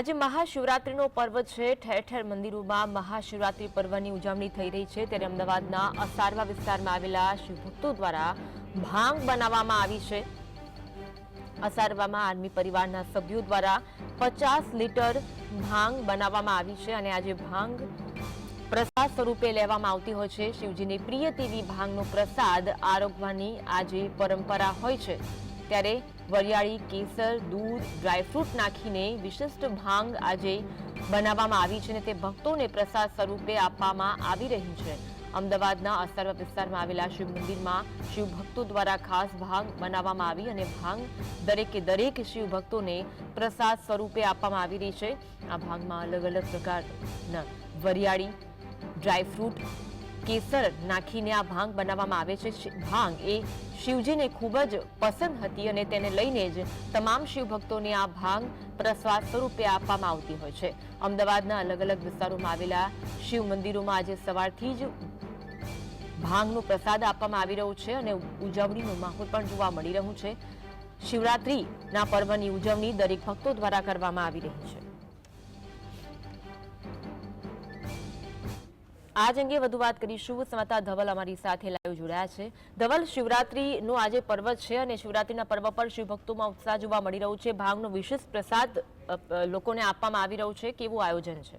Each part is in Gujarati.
આજે મહાશિવરાત્રીનો પર્વ છે. ઠેર ઠેર મંદિરોમાં મહાશિવરાત્રી પર્વની ઉજવણી થઈ રહી છે. ત્યારે અમદાવાદના અસારવા વિસ્તારમાં આવેલા શિવભક્તો દ્વારા ભાંગ બનાવવામાં આવી છે. અસારવામાં આર્મી પરિવારના સભ્યો દ્વારા પચાસ લીટર ભાંગ બનાવવામાં આવી છે અને આજે ભાંગ પ્રસાદ સ્વરૂપે લેવામાં આવતી હોય છે. શિવજીની પ્રિય તેવી ભાંગનો પ્રસાદ આરોગવાની આજે પરંપરા હોય છે. ત્યારે વરિયાળી, કેસર, દૂધ ડ્રાયફ્રૂટ નાખીને વિશિષ્ટ ભાંગ આજે બનાવવામાં આવી છે અને તે ભક્તોને પ્રસાદ સ્વરૂપે આપવામાં આવી રહી છે. અમદાવાદના અસર્વ વિસ્તારમાં આવેલા શિવ મંદિરમાં શિવ ભક્તો દ્વારા ખાસ ભાંગ બનાવવામાં આવી અને ભાંગ દરેકે દરેક શિવ ભક્તોને પ્રસાદ સ્વરૂપે આપવામાં આવી રહી છે. આ ભાંગમાં અલગ અલગ પ્રકારના વરિયાળી ડ્રાયફ્રૂટ કેસર નાખીને આ ભાંગ બનાવવામાં આવે છે. ભાંગ એ શિવજીને ખૂબ જ પસંદ હતી અને તેને લઈને જ તમામ શિવભક્તોને આ ભાંગ પ્રસાદ સ્વરૂપે આપવામાં આવતી હોય છે. અમદાવાદના અલગ અલગ વિસ્તારોમાં આવેલા શિવ મંદિરોમાં આજે સવારથી જ ભાંગનો પ્રસાદ આપવામાં આવી રહ્યો છે અને ઉજવણીનો માહોલ પણ જોવા મળી રહ્યું છે. શિવરાત્રિના પર્વની ઉજવણી દરેક ભક્તો દ્વારા કરવામાં આવી રહી છે. આજ અંગે વધુ વાત કરીશું. સમાતા ધવલ અમારી સાથે લાઈવ જોડાયા છે. ધવલ, શિવરાત્રીનો આજે પર્વ છે અને શિવરાત્રીના પર્વ પર શિવભક્તોમાં ઉત્સાહ જોવા મળી રહ્યો છે. ભાંગનો વિશેષ પ્રસાદ લોકોને આપવામાં આવી રહ્યું છે. કેવું આયોજન છે?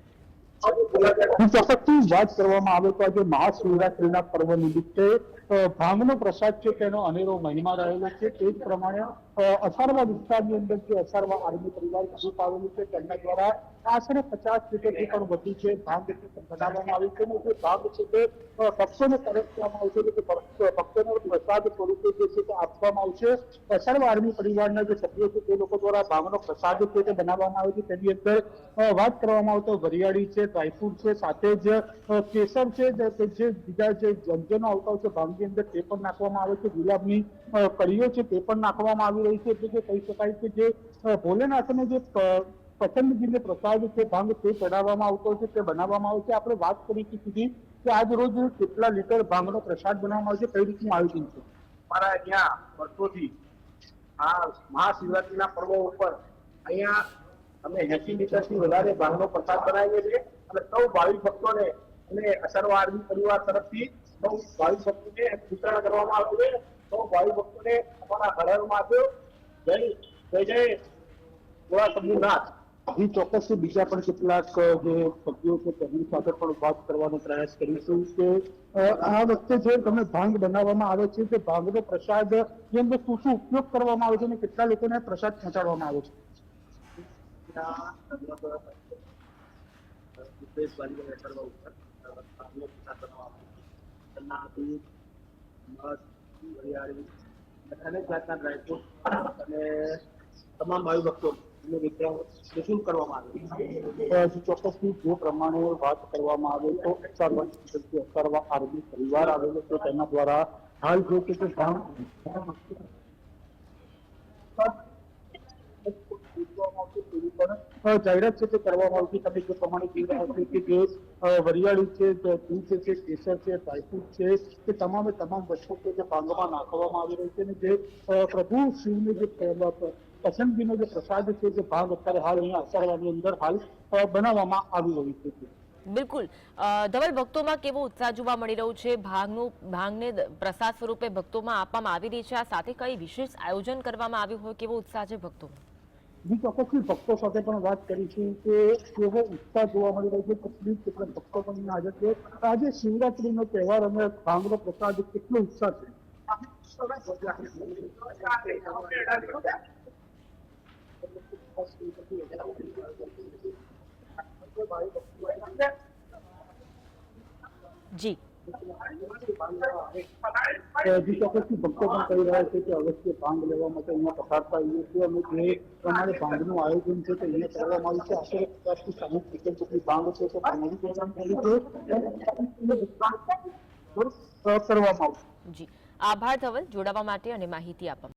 ચોક્કસથી વાત કરવામાં આવે તો આજે મહાશિવરાત્રીના પર્વ નિમિત્તે ભાંગનો પ્રસાદ છે તેનો અનેરો મહિમા રહેલો છે. તે જ પ્રમાણે અસારવા વિસ્તારની અંદર જે અસારવા આર્મી પરિવાર ગ્રુપ આવેલું છે, તેમના દ્વારા આશરે પચાસ લીટરથી પણ વધુ છે ભાંગ બનાવવામાં આવી છે. જે ભાંગ છે તે ભક્તોને કરવામાં આવશે કે ભક્ત- ભક્તોને પ્રસાદ સ્વરૂપે જે છે તે આપવામાં આવશે. અસારવા આર્મી પરિવારના જે સભ્યો છે તે લોકો દ્વારા ભાંગનો પ્રસાદ છે તે બનાવવામાં આવે છે. તેની અંદર વાત કરવામાં આવે તો વરિયાળી છે, ડ્રાયફ્રૂટ છે, સાથે જ કેસર છે, જે બીજા જે વ્યંજનો આવતા હોય છે ભાંગની અંદર તે પણ નાખવામાં આવે છે. ગુલાબની કળીઓ છે તે પણ નાખવામાં આવી છે એટલે કે કહી શકાય કે જે ભોલેનાથને જે પસંદગીને પ્રસાદ છે, ભાંગ તે ચડાવવામાં આવતો છે, તે બનાવવામાં આવે છે. આપણે વાત કરી હતી સુધી કે આજ રોજ કેટલા લીટર ભાંગનો પ્રસાદ બનાવવામાં આવે છે, કઈ રીતનું આયોજન છે? મારા અહીંયા વર્ષોથી આ મહાશિવરાત્રીના પર્વ ઉપર અહીંયા અમે એસી લીટરથી વધારે ભાંગનો પ્રસાદ બનાવીએ છીએ અને સૌ ભાવિક ભક્તોને અને અસરવા આર્મી પરિવાર તરફથી સૌ ભાવિક ભક્તોને વિતરણ કરવામાં આવ્યું છે. સૌ ભક્તોને અમારા જય જય જય ગોળા શંભુનાથ હજી ચોક્કસ બીજા પણ કેટલાક જે સભ્યો છે તેમની સાથે પણ વાત કરવાનો પ્રયાસ કરીશું કે આ વખતે જે તમે ભાંગ બનાવવામાં આવે છે તે ભાંગનો પ્રસાદની અંદર શું શું ઉપયોગ કરવામાં આવે છે અને કેટલા લોકોને પ્રસાદ પહોંચાડવામાં આવે છે ઉદ્દેશ વાળી અસરવા ઉપર ભાંગનો પ્રસાદ બનાવવામાં આવે છે તેના દૂધ મધ અને અનેક જાતના ડ્રાયફ્રૂટ અને તમામ વાયુ ભક્તો પ્રમાણે વાત કરવામાં આવે તો પરિવાર આવેલો છે. તેના દ્વારા હાલ જે જાહેરાત છે તે કરવામાં આવશે. તમે જે પ્રમાણે કહી રહ્યા કે જે વરિયાળી છે દૂધ છે કેસર છે ડ્રાયફ્રૂટ છે તે તમામે તમામ વસ્તુ છે જે ભાંગમાં નાખવામાં આવી રહી છે અને જે પ્રભુ શિવને જે પસંદગીનો જે પ્રસાદ છે, જે ભાગ અત્યારે હાલ અહીંયા અસારવાની અંદર હાલ બનાવવામાં આવી રહ્યું છે. બિલકુલ. ધવલ ભક્તોમાં કેવો ઉત્સાહ જોવા મળી રહ્યો છે? ભાગનું, ભાગને પ્રસાદ સ્વરૂપે ભક્તોમાં આપવામાં આવી રહી છે. આ સાથે કઈ વિશેષ આયોજન કરવામાં આવ્યું હોય, કેવો ઉત્સાહ છે ભક્તોમાં? બી ચોક્કસથી ભક્તો સાથે પણ વાત કરીશું કે કેવો ઉત્સાહ જોવા મળી રહ્યો છે કેટલી કેટલા ભક્તો પણ હાજર છે. આજે શિવરાત્રીનો તહેવાર અને ભાંગનો પ્રસાદ કેટલો ઉત્સાહ છે. જી. બી ચોક્કસથી ભક્તો પણ કહી રહ્યા છે કે અવશ્ય ભાંગ લેવા માટે અહીંયા પધારતા હોઈએ છે અને જે પ્રમાણે ભાંગનું આયોજન છે તે અહીંયા કરવામાં આવ્યું છે. આશરે પચાસથી સાહીઠ ટિકિટ જેટલી ભાંગ છે તે છે. કરવામાં આવશે. જી. આભાર ધવલ. જોડાવા માટે અને માહિતી આપવા.